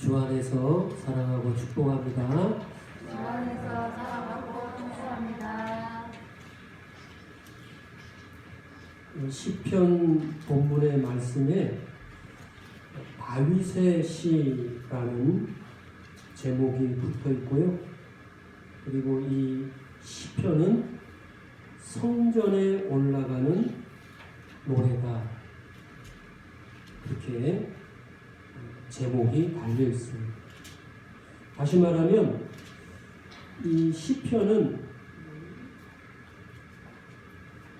주 안에서 사랑하고 축복합니다. 주 안에서 사랑하고 축복합니다. 시편 본문의 말씀에 다윗의 시라는 제목이 붙어 있고요. 그리고 이 시편은 성전에 올라가는 노래다. 그렇게 제목이 달려 있습니다. 다시 말하면 이 시편은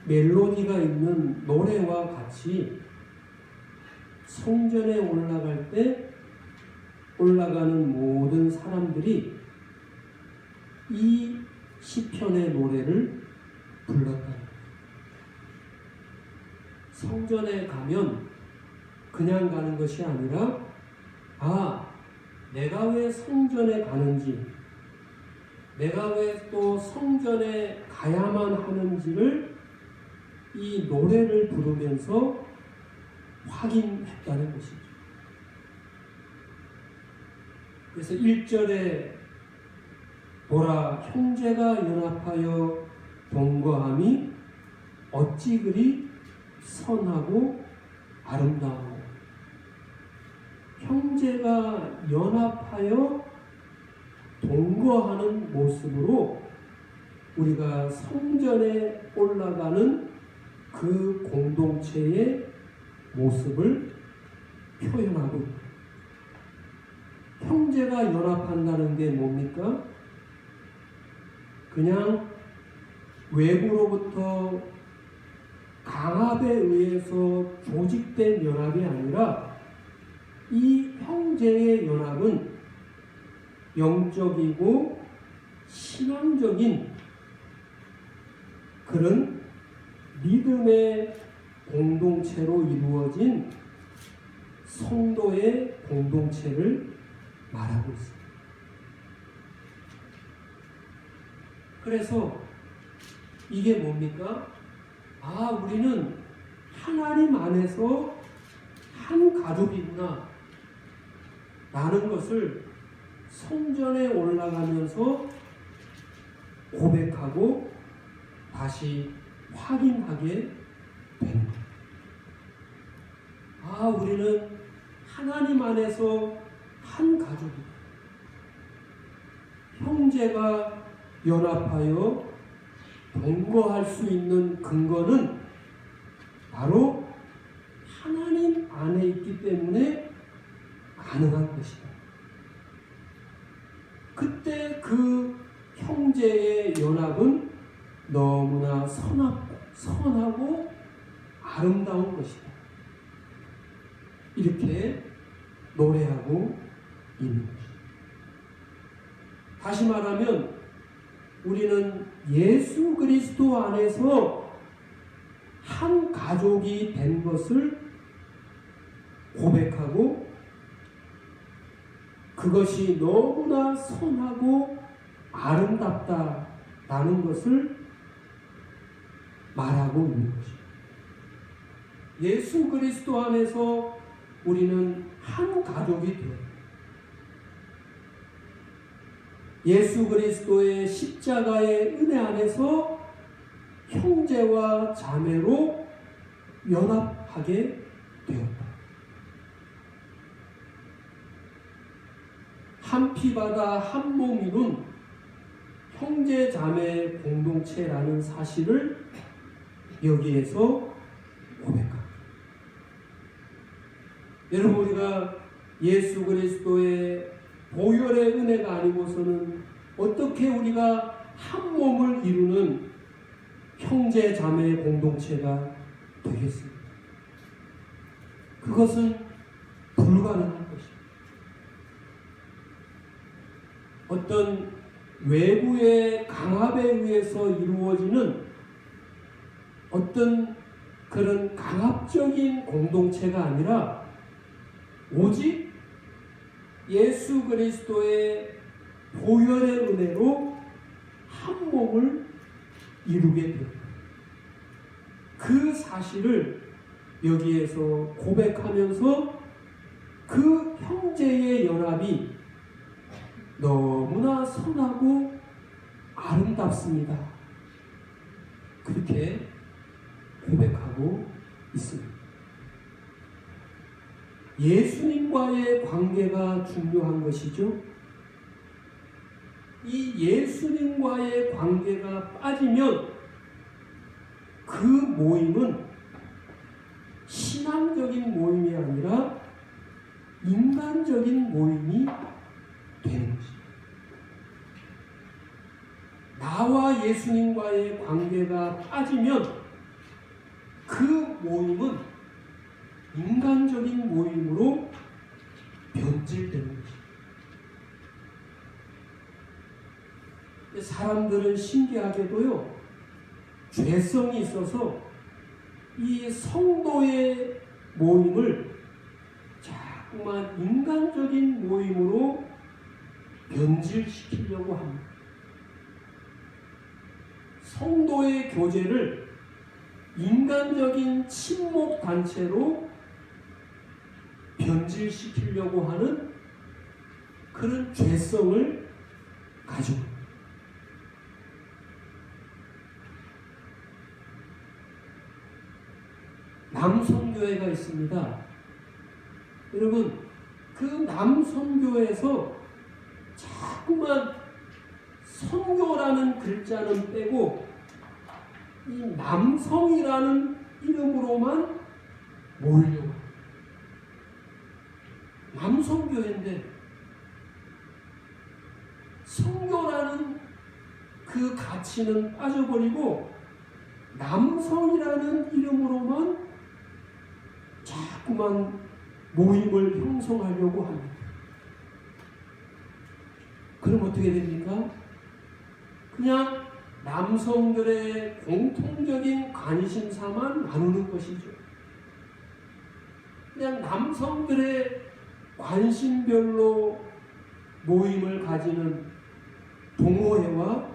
멜로디가 있는 노래와 같이 성전에 올라갈 때 올라가는 모든 사람들이 이 시편의 노래를 불렀다. 성전에 가면 그냥 가는 것이 아니라 아 내가 왜 성전에 가는지 내가 왜 또 성전에 가야만 하는지를 이 노래를 부르면서 확인했다는 것이죠. 그래서 1절에 보라 형제가 연합하여 동거함이 어찌 그리 선하고 아름다워 형제가 연합하여 동거하는 모습으로 우리가 성전에 올라가는 그 공동체의 모습을 표현하고. 형제가 연합한다는 게 뭡니까? 그냥 외부로부터 강압에 의해서 조직된 연합이 아니라 이 형제의 연합은 영적이고 신앙적인 그런 믿음의 공동체로 이루어진 성도의 공동체를 말하고 있습니다. 그래서 이게 뭡니까? 아, 우리는 하나님 안에서 한 가족이구나. 라는 것을 성전에 올라가면서 고백하고 다시 확인하게 되는 거예요. 아, 우리는 하나님 안에서 한 가족이다. 형제가 연합하여 동거할 수 있는 근거는 바로 하나님 안에 있기 때문에 가능한 것이다. 그때 그 형제의 연합은 너무나 선하고, 선하고 아름다운 것이다. 이렇게 노래하고 있는 것이다. 다시 말하면 우리는 예수 그리스도 안에서 한 가족이 된 것을 고백하고 그것이 너무나 선하고 아름답다라는 것을 말하고 있는 것입니다. 예수 그리스도 안에서 우리는 한 가족이 되었다. 예수 그리스도의 십자가의 은혜 안에서 형제와 자매로 연합하게 되었다. 한 피바다 한 몸이룬 형제 자매 공동체라는 사실을 여기에서 고백합니다. 여러분 우리가 예수 그리스도의 보혈의 은혜가 아니고서는 어떻게 우리가 한 몸을 이루는 형제 자매의 공동체가 되겠습니까? 그것은 불가능한 것입니다. 어떤 외부의 강압에 의해서 이루어지는 어떤 그런 강압적인 공동체가 아니라 오직 예수 그리스도의 보혈의 은혜로 한 몸을 이루게 됩니다. 그 사실을 여기에서 고백하면서 그 형제의 연합이 너무나 선하고 아름답습니다. 그렇게 고백하고 있습니다. 예수님과의 관계가 중요한 것이죠. 이 예수님과의 관계가 빠지면 그 모임은 신앙적인 모임이 아니라 인간적인 모임이 되는 것입니다. 나와 예수님과의 관계가 빠지면 그 모임은 인간적인 모임으로 변질되는 것입니다. 사람들은 신기하게도요, 죄성이 있어서 이 성도의 모임을 자꾸만 인간적인 모임으로 변질시키려고 합니다. 성도의 교제를 인간적인 친목 단체로 변질시키려고 하는 그런 죄성을 가지고. 남성교회가 있습니다. 여러분, 그 남성교회에서 자꾸만 성교라는 글자는 빼고 이 남성이라는 이름으로만 합니다. 남성교회인데 성교라는 그 가치는 빠져버리고 남성이라는 이름으로만 자꾸만 모임을 형성하려고 합니다. 그럼 어떻게 됩니까? 그냥 남성들의 공통적인 관심사만 나누는 것이죠. 그냥 남성들의 관심별로 모임을 가지는 동호회와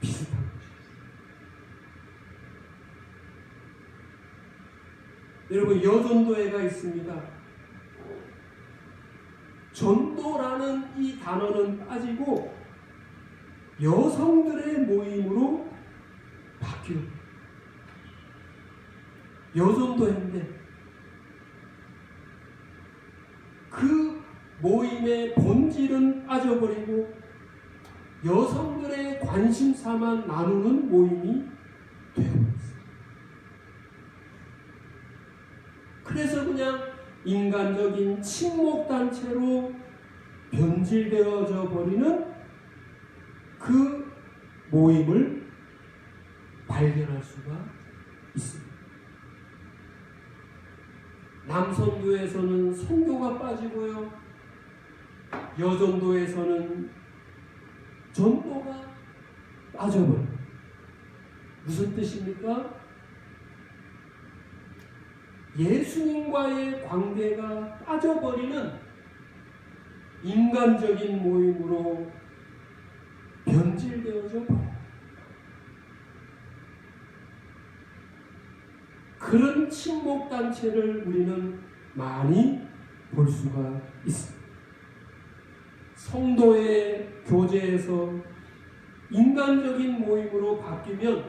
비슷한 것입니다. 여러분 여전도회가 있습니다. 전도라는 이 단어는 빠지고 여성들의 모임으로 바뀌어. 여전도회인데 그 모임의 본질은 빠져버리고 여성들의 관심사만 나누는 모임이 되어버렸어요. 그래서 그냥 인간적인 친목단체로 변질되어져 버리는 그 모임을 발견할 수가 있습니다. 남성교에서는 성교가 빠지고요. 여전도에서는 전도가 빠져버려요. 무슨 뜻입니까? 예수님과의 관계가 빠져버리는 인간적인 모임으로 변질되어져. 그런 친목 단체를 우리는 많이 볼 수가 있습니다. 성도의 교제에서 인간적인 모임으로 바뀌면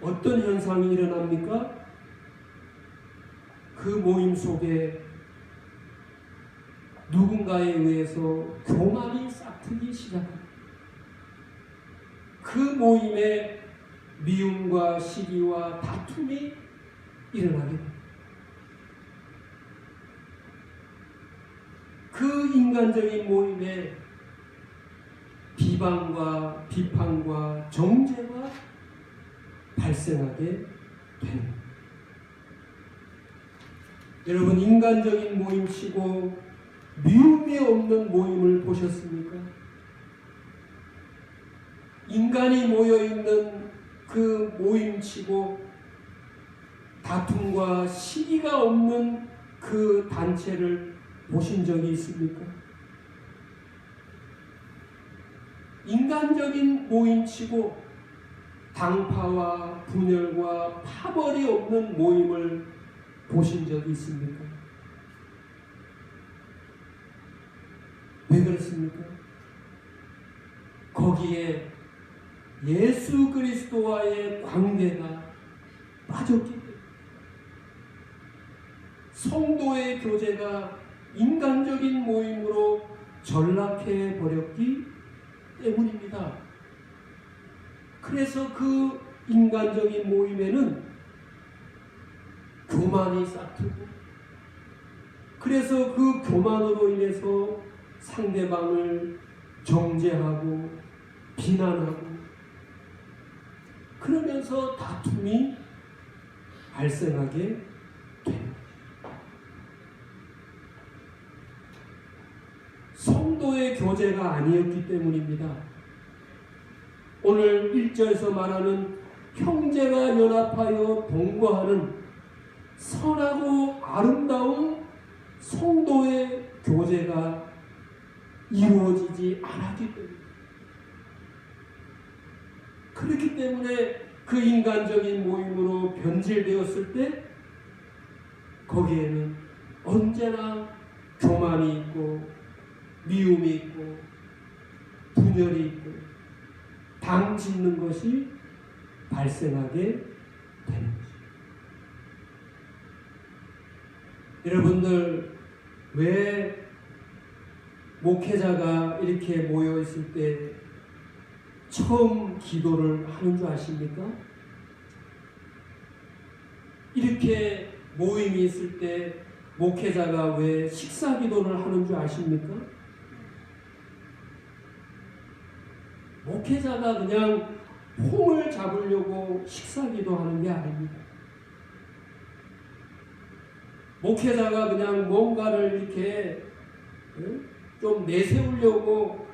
어떤 현상이 일어납니까? 그 모임 속에 누군가에 의해서 교만이 싹트기 시작합니다. 그 모임에 미움과 시기와 다툼이 일어나게 됩니다. 그 인간적인 모임에 비방과 비판과 정죄가 발생하게 됩니다. 여러분 인간적인 모임 치고 미움이 없는 모임을 보셨습니까? 인간이 모여 있는 그 모임치고 다툼과 시기가 없는 그 단체를 보신 적이 있습니까? 인간적인 모임치고 당파와 분열과 파벌이 없는 모임을 보신 적이 있습니까? 왜 그렇습니까? 거기에 예수 그리스도와의 관계가 빠졌기 때문에 성도의 교제가 인간적인 모임으로 전락해 버렸기 때문입니다. 그래서 그 인간적인 모임에는 교만이 싹트고 그래서 그 교만으로 인해서 상대방을 정죄하고 비난하고 그러면서 다툼이 발생하게 됩니다. 성도의 교제가 아니었기 때문입니다. 오늘 1절에서 말하는 형제가 연합하여 동거하는 선하고 아름다운 성도의 교제가 이루어지지 않았기 때문에 그렇기 때문에 그 인간적인 모임으로 변질되었을 때 거기에는 언제나 교만이 있고 미움이 있고 분열이 있고 당 짓는 것이 발생하게 되는 것입니다. 여러분들 왜 목회자가 이렇게 모여 있을 때 처음 기도를 하는 줄 아십니까? 이렇게 모임이 있을 때 목회자가 왜 식사 기도를 하는 줄 아십니까? 목회자가 그냥 폼을 잡으려고 식사 기도하는 게 아닙니다. 목회자가 그냥 뭔가를 이렇게 응? 좀 내세우려고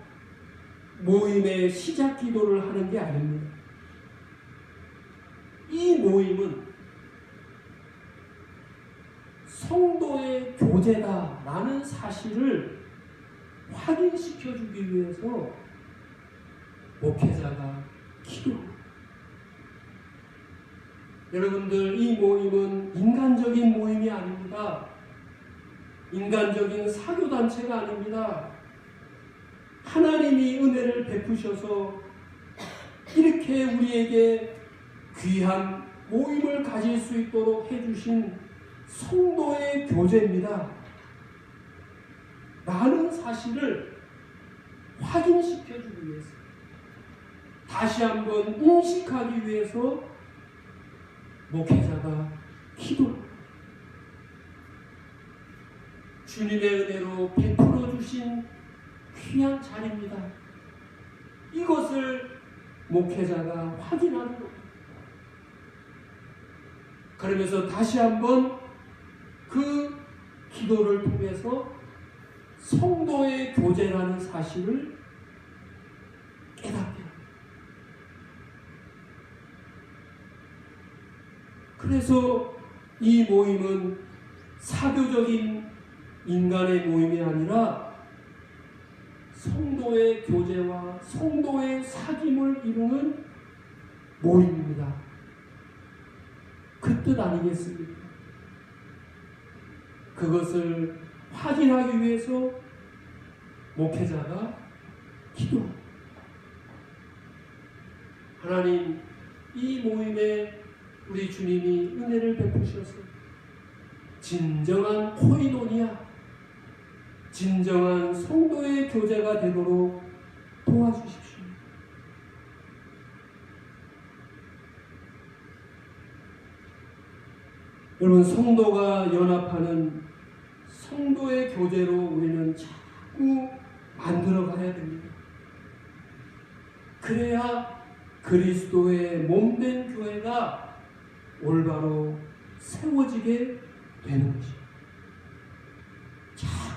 모임의 시작 기도를 하는 게 아닙니다. 이 모임은 성도의 교제다라는 사실을 확인시켜 주기 위해서 목회자가 기도합니다. 여러분들 이 모임은 인간적인 모임이 아닙니다. 인간적인 사교단체가 아닙니다. 하나님이 은혜를 베푸셔서 이렇게 우리에게 귀한 모임을 가질 수 있도록 해주신 성도의 교제입니다. 라는 사실을 확인시켜주기 위해서 다시 한번 인식하기 위해서 목회자가 기도합니다. 주님의 은혜로 베풀어 주신 귀한 자리입니다. 이것을 목회자가 확인하는 겁니다. 그러면서 다시 한번 그 기도를 통해서 성도의 교제라는 사실을 깨닫게. 그래서 이 모임은 사교적인 인간의 모임이 아니라 성도의 교제와 성도의 사귐을 이루는 모임입니다. 그 뜻 아니겠습니까? 그것을 확인하기 위해서 목회자가 기도합니다. 하나님, 이 모임에 우리 주님이 은혜를 베푸셔서 진정한 코이노니아, 진정한 성도의 교제가 되도록 도와주십시오. 여러분, 성도가 연합하는 성도의 교제로 우리는 자꾸 만들어 가야 됩니다. 그래야 그리스도의 몸된 교회가 올바로 세워지게 되는 것입니다.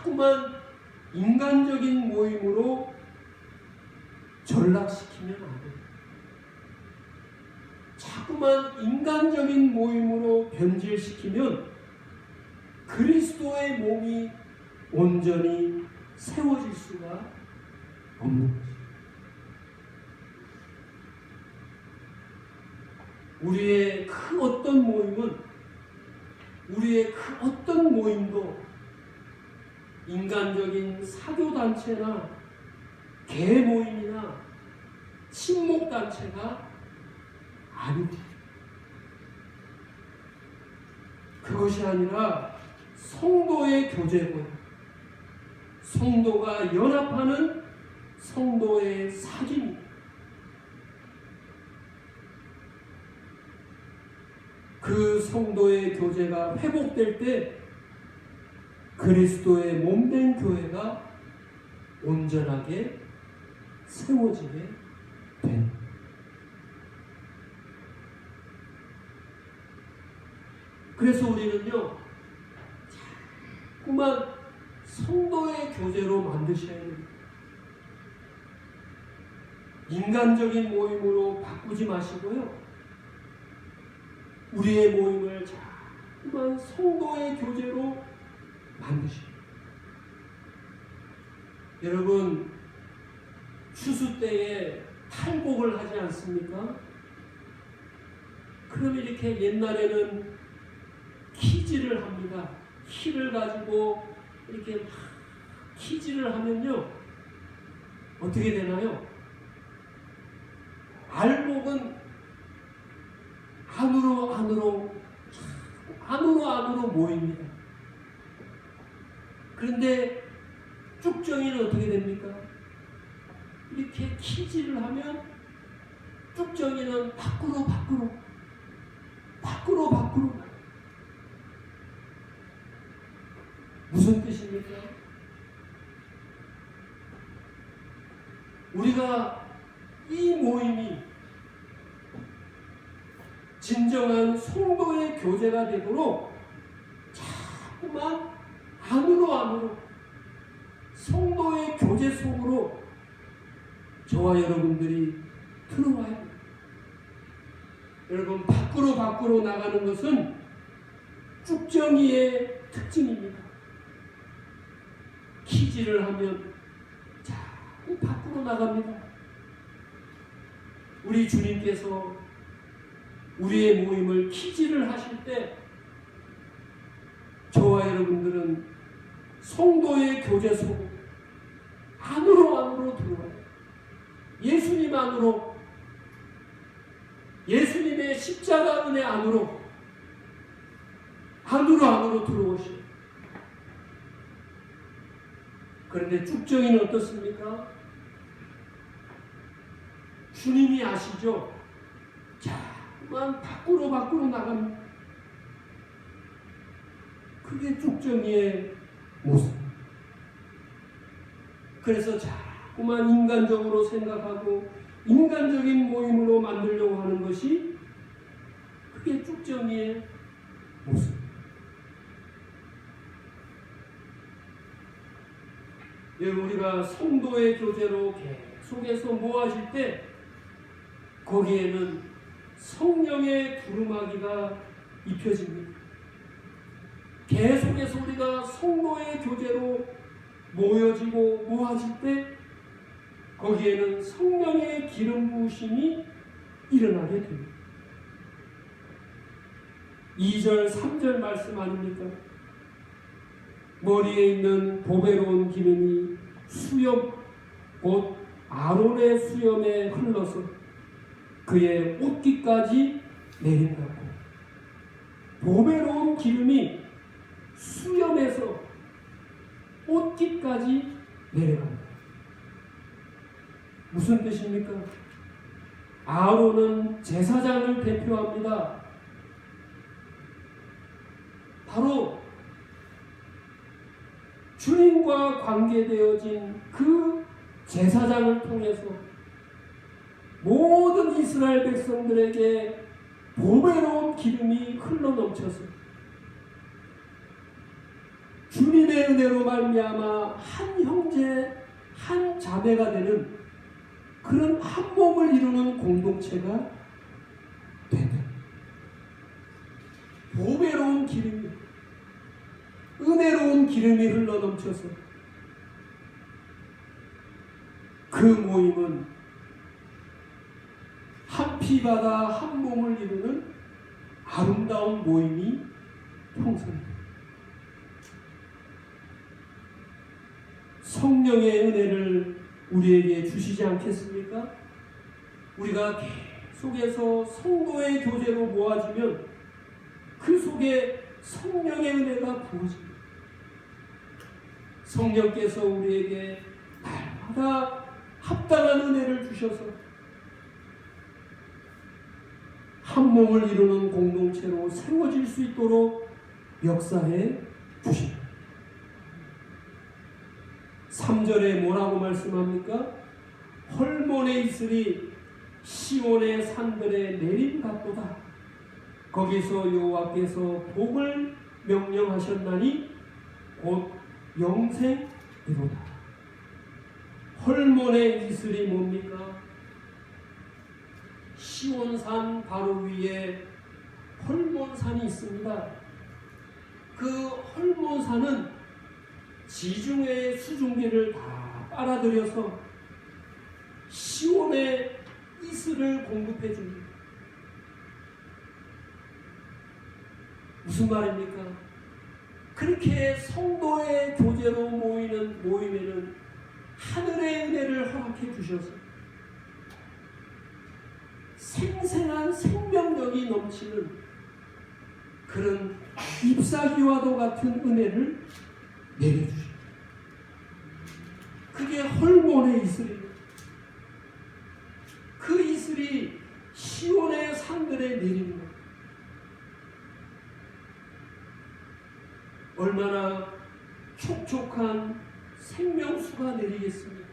자꾸만 인간적인 모임으로 전락시키면 안 돼요. 자꾸만 인간적인 모임으로 변질시키면 그리스도의 몸이 온전히 세워질 수가 없는 것입니다. 우리의 그 어떤 모임은 우리의 그 어떤 모임도 인간적인 사교단체나 개 모임이나 친목단체가 아닙니다. 그것이 아니라 성도의 교제고요. 성도가 연합하는 성도의 사귐입니다. 그 성도의 교제가 회복될 때 그리스도의 몸된 교회가 온전하게 세워지게 된. 그래서 우리는요, 자꾸만 성도의 교제로 만드셔야 됩니다. 인간적인 모임으로 바꾸지 마시고요. 우리의 모임을 자꾸만 성도의 교제로 만드십니다. 여러분, 추수 때에 탈곡을 하지 않습니까? 그럼 이렇게 옛날에는 키질을 합니다. 키를 가지고 이렇게 막 키질을 하면요. 어떻게 되나요? 알곡은 안으로 안으로 안으로 안으로 모입니다. 그런데 쭉정이는 어떻게 됩니까? 이렇게 키질을 하면 쭉정이는 밖으로 밖으로 밖으로 밖으로 무슨 뜻입니까? 우리가 이 모임이 진정한 성도의 교제가 되도록 자꾸만 안으로 안으로 성도의 교제 속으로 저와 여러분들이 들어와야 돼요. 여러분 밖으로 밖으로 나가는 것은 쭉정이의 특징입니다. 키질을 하면 자꾸 밖으로 나갑니다. 우리 주님께서 우리의 모임을 키질을 하실 때 저와 여러분들은 성도의 교제 속 안으로 안으로 들어와요. 예수님 안으로 예수님의 십자가 은혜 안으로 안으로 안으로 들어오시오. 그런데 쭉정이는 어떻습니까? 주님이 아시죠? 자꾸만 밖으로 밖으로 나갑니다. 그게 쭉정이의 모습. 그래서 자꾸만 인간적으로 생각하고 인간적인 모임으로 만들려고 하는 것이 그게 쭉정이의 모습. 예, 우리가 성도의 교제로 계속해서 모아질 때 거기에는 성령의 두루마기가 입혀집니다. 계속해서 우리가 성도의 교제로 모여지고 모아질 때 거기에는 성령의 기름 부으심이 일어나게 됩니다. 2절, 3절 말씀 아닙니까? 머리에 있는 보배로운 기름이 수염, 곧 아론의 수염에 흘러서 그의 옷깃까지 내린다고. 보배로운 기름이 수염에서 옷깃까지 내려간다. 무슨 뜻입니까? 아론은 제사장을 대표합니다. 바로 주님과 관계되어진 그 제사장을 통해서 모든 이스라엘 백성들에게 보배로운 기름이 흘러 넘쳐서 주님의 은혜로 말미암아 한 형제 한 자매가 되는 그런 한 몸을 이루는 공동체가 되는 보배로운 기름이 은혜로운 기름이 흘러 넘쳐서 그 모임은 한 피바다 한 몸을 이루는 아름다운 모임이 형성됩니다. 성령의 은혜를 우리에게 주시지 않겠습니까? 우리가 계속해서 성도의 교제로 모아지면 그 속에 성령의 은혜가 부어집니다. 성령께서 우리에게 날마다 합당한 은혜를 주셔서 한 몸을 이루는 공동체로 세워질 수 있도록 역사해 주십니다. 3절에 뭐라고 말씀합니까? 헐몬에 있으리 시온의 산들에 내림 같도다. 거기서 여호와께서 복을 명령하셨나니 곧 영생이로다. 헐몬의 이슬이 뭡니까? 시온산 바로 위에 헐몬산이 있습니다. 그 헐몬산은 지중해의 수증기를 다 빨아들여서 시온의 이슬을 공급해 줍니다. 무슨 말입니까? 그렇게 성도의 교제로 모이는 모임에는 하늘의 은혜를 허락해 주셔서 생생한 생명력이 넘치는 그런 잎사귀와도 같은 은혜를 내려주십니다. 그게 헐몬의 이슬입니다. 그 이슬이 시온의 산들에 내리는 것. 얼마나 촉촉한 생명수가 내리겠습니까?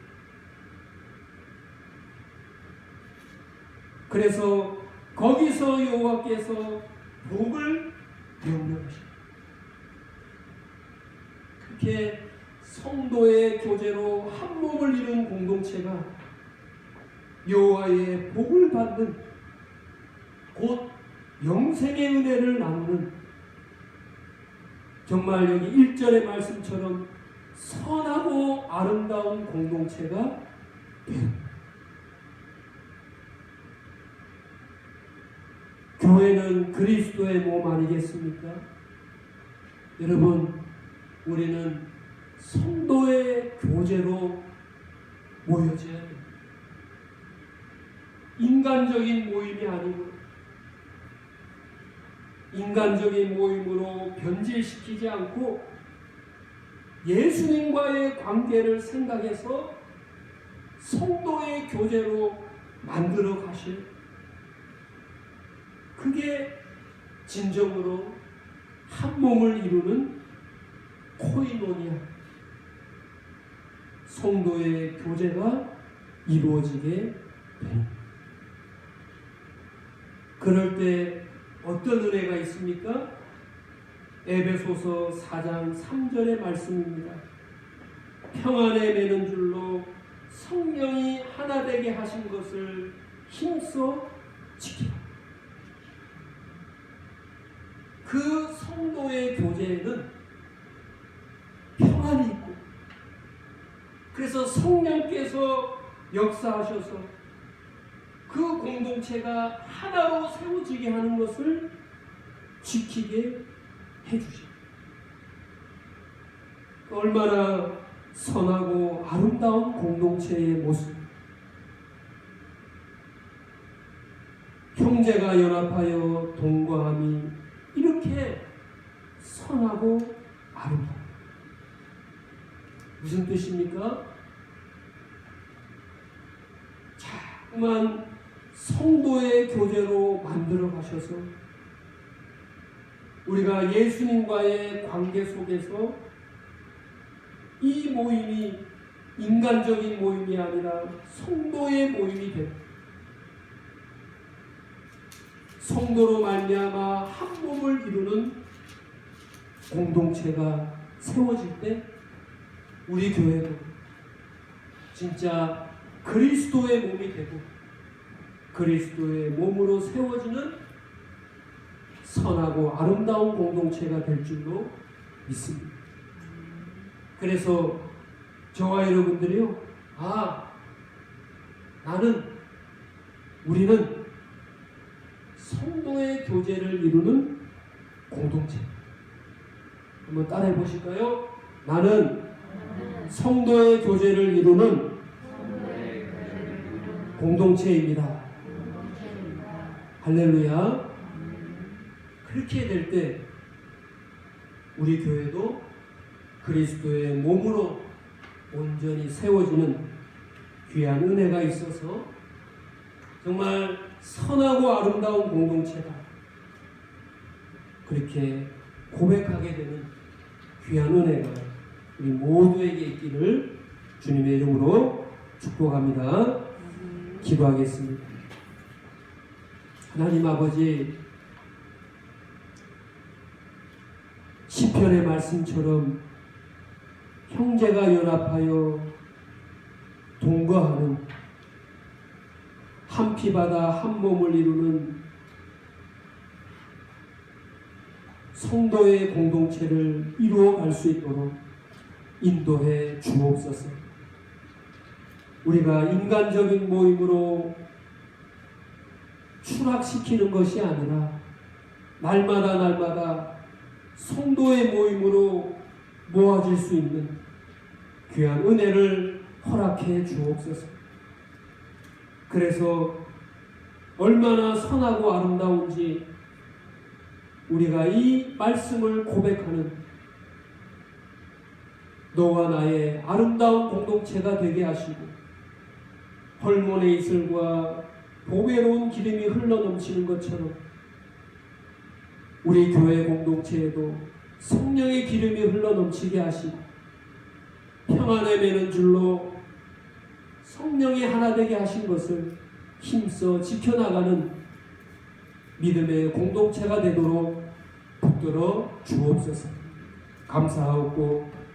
그래서 거기서 여호와께서 복을 명령하십니다. 그렇게 성도의 교제로 한 몸을 이룬 공동체가 여호와의 복을 받는 곧 영생의 은혜를 나누는 정말 여기 1절의 말씀처럼 선하고 아름다운 공동체가. 교회는 그리스도의 몸 아니겠습니까? 여러분, 우리는 성도의 교제로 모여져야 됩니다. 인간적인 모임이 아니고 인간적인 모임으로 변질시키지 않고 예수님과의 관계를 생각해서 성도의 교제로 만들어 가실 그게 진정으로 한 몸을 이루는 코이노니아 성도의 교제가 이루어지게 됩니다. 그럴 때 어떤 은혜가 있습니까? 에베소서 4장 3절의 말씀입니다. 평안에 매는 줄로 성령이 하나 되게 하신 것을 힘써 지키라. 그 성도의 교제에는 평안이 있고 그래서 성령께서 역사하셔서 그 공동체가 하나로 세워지게 하는 것을 지키게 해주십니다. 얼마나 선하고 아름다운 공동체의 모습. 형제가 연합하여 동거함이 이렇게 선하고 아름다워. 무슨 뜻입니까? 자꾸만 성도의 교제로 만들어 가셔서 우리가 예수님과의 관계 속에서 이 모임이 인간적인 모임이 아니라 성도의 모임이 되고 성도로 말미암아 한 몸을 이루는 공동체가 세워질 때 우리 교회도 진짜 그리스도의 몸이 되고 그리스도의 몸으로 세워지는 선하고 아름다운 공동체가 될 줄로 믿습니다. 그래서 저와 여러분들이요, 아, 나는, 우리는 성도의 교제를 이루는 공동체. 한번 따라해 보실까요? 나는 성도의 교제를 이루는 공동체입니다. 할렐루야. 그렇게 될 때 우리 교회도 그리스도의 몸으로 온전히 세워지는 귀한 은혜가 있어서 정말 선하고 아름다운 공동체다. 그렇게 고백하게 되는 귀한 은혜가 우리 모두에게 있기를 주님의 이름으로 축복합니다. 기도하겠습니다. 하나님 아버지 시편의 말씀처럼 형제가 연합하여 동거하는 한 피바다 한 몸을 이루는 성도의 공동체를 이루어갈 수 있도록 인도해 주옵소서. 우리가 인간적인 모임으로 추락시키는 것이 아니라 날마다 날마다 성도의 모임으로 모아질 수 있는 귀한 은혜를 허락해 주옵소서. 그래서 얼마나 선하고 아름다운지 우리가 이 말씀을 고백하는 너와 나의 아름다운 공동체가 되게 하시고 헐몬의 이슬과 보배로운 기름이 흘러 넘치는 것처럼 우리 교회 공동체에도 성령의 기름이 흘러 넘치게 하시고 평안에 매는 줄로 성령이 하나 되게 하신 것을 힘써 지켜나가는 믿음의 공동체가 되도록 붙들어 주옵소서. 감사하고